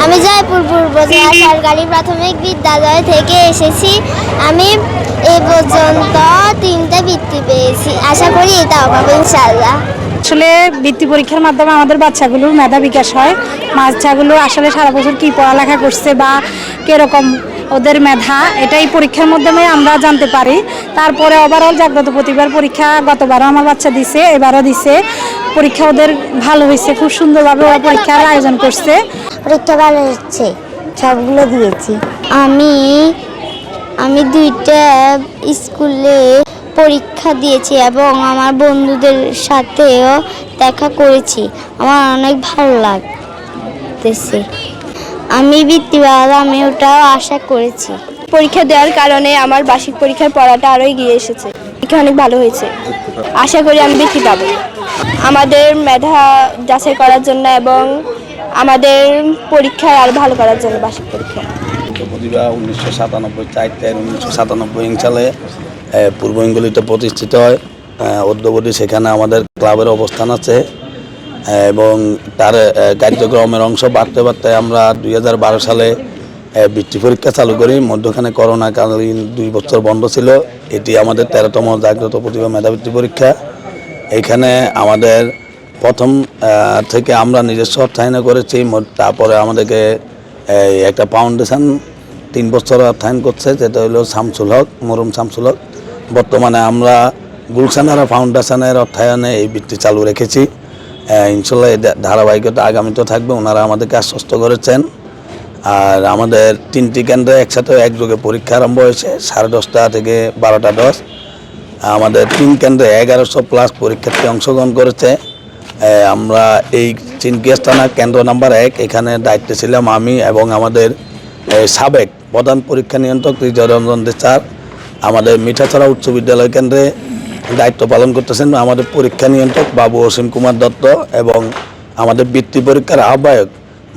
আমি জয়পুর পূর্ব সরকারি প্রাথমিক বিদ্যালয় থেকে এসেছি। আমি এ পর্যন্ত তিনটে বৃত্তি পেয়েছি। আশা করি এটা পাবো ইনশাল্লাহ আসলে বৃত্তি পরীক্ষার মাধ্যমে আমাদের বাচ্চাগুলোর মেধা বিকাশ হয়। বাচ্চাগুলো আসলে সারা বছর কী পড়ালেখা করছে বা কীরকম ওদের মেধা, এটাই পরীক্ষার মাধ্যমে আমরা জানতে পারি। তারপরে ওভারঅল জাগ্রত প্রতিবার পরীক্ষা গতবারও আমার বাচ্চা দিছে, এবারও দিছে। পরীক্ষা ওদের ভালো হয়েছে, খুব সুন্দরভাবে ওরা পরীক্ষার আয়োজন করছে। পরীক্ষা ভালো হচ্ছে, সবগুলো দিয়েছি। আমি আমি দুইটা স্কুলে পরীক্ষা দিয়েছি এবং আমার বন্ধুদের সাথেও দেখা করেছি। আমার অনেক ভালো লাগতেছে। আমি বৃত্তি পাওয়া আমি ওটাও আশা করেছি। পরীক্ষা দেওয়ার কারণে আমার বার্ষিক পরীক্ষার পড়াটা আরও এগিয়ে এসেছে। পরীক্ষা অনেক ভালো হয়েছে। আশা করি আমি বৃত্তি পাবো। আমাদের মেধা যাচাই করার জন্য এবং আমাদের পরীক্ষায় আরও ভালো করার জন্য বার্ষিক পরীক্ষা। প্রতিভা উনিশশো সাতানব্বই চার তের উনিশশো সাতানব্বই সালে পূর্ব ইঙ্গলিতে প্রতিষ্ঠিত হয়। অদ্যবধি সেখানে আমাদের ক্লাবের অবস্থান আছে। এবং তার কার্যক্রমের অংশ বাড়তে বাড়তে আমরা দু হাজার বারো সালে বৃত্তি পরীক্ষা চালু করি। মধ্যখানে করোনাকালীন দুই বছর বন্ধ ছিল। এটি আমাদের তেরোতম জাগ্রত প্রতিভা মেধাবৃত্তি পরীক্ষা। এইখানে আমাদের প্রথম থেকে আমরা নিজস্ব অর্থায়নে করেছি। তারপরে আমাদেরকে একটা ফাউন্ডেশন তিন বছর অর্থায়ন করছে, যেটা হলো শামসুল হক মরুম শামসুল হক। বর্তমানে আমরা গুলশানারা ফাউন্ডেশনের অর্থায়নে এই বৃত্তি চালু রেখেছি। ইনশাল্লাহ এই ধারাবাহিকতা আগামীতেও থাকবে। ওনারা আমাদেরকে আশ্বস্ত করেছেন। আর আমাদের তিনটি কেন্দ্রে একসাথে একযোগে পরীক্ষা আরম্ভ হয়েছে, সাড়ে দশটা থেকে বারোটা দশ। আমাদের তিন কেন্দ্রে এগারোশো প্লাস পরীক্ষার্থী অংশগ্রহণ করেছে। আমরা এই চিনকিয়াস থানা কেন্দ্র নাম্বার এক, এখানে দায়িত্বে ছিলাম আমি এবং আমাদের সাবেক প্রধান পরীক্ষা নিয়ন্ত্রক বিজয় রঞ্জন দে স্যার। আমাদের মিঠাছড়া উচ্চ বিদ্যালয় কেন্দ্রে দায়িত্ব পালন করতেছেন আমাদের পরীক্ষা নিয়ন্ত্রক বাবু অসীম কুমার দত্ত এবং আমাদের বৃত্তি পরীক্ষার আহ্বায়ক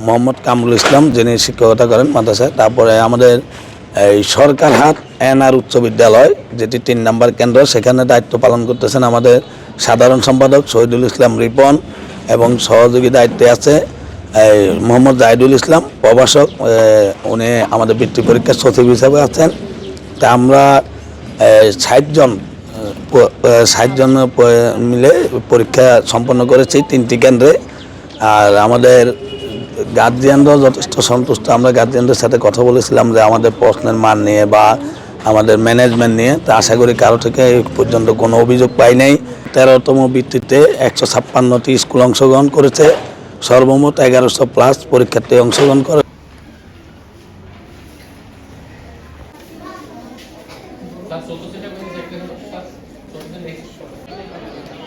মোহাম্মদ কামরুল ইসলাম, যিনি শিক্ষকতা করেন মাদ্রাসায়। তারপরে আমাদের এই সরকার হাট এনআর উচ্চ বিদ্যালয়, যেটি তিন নম্বর কেন্দ্র, সেখানে দায়িত্ব পালন করতেছেন আমাদের সাধারণ সম্পাদক শহীদুল ইসলাম রিপন এবং সহযোগী দায়িত্বে আছে এই মোহাম্মদ জাহিদুল ইসলাম, প্রভাষক উনি আমাদের বৃত্তি পরীক্ষার সচিব হিসাবে আছেন। তা আমরা ষাটজন ষাটজন মিলে পরীক্ষা সম্পন্ন করেছি তিনটি কেন্দ্রে। আর আমাদের গার্জিয়ানরাও যথেষ্ট সন্তুষ্ট। আমরা গার্জিয়ানদের সাথে কথা বলেছিলাম যে আমাদের প্রশ্নের মান নিয়ে বা আমাদের ম্যানেজমেন্ট নিয়ে। তা আশা করি কারও থেকে পর্যন্ত কোনো অভিযোগ পাই নাই। তেরোতম ভিত্তিতে একশো ছাপ্পান্নটি স্কুল অংশগ্রহণ করেছে। সর্বমোট এগারোশো প্লাস পরীক্ষার্থী অংশগ্রহণ করে। for the next show.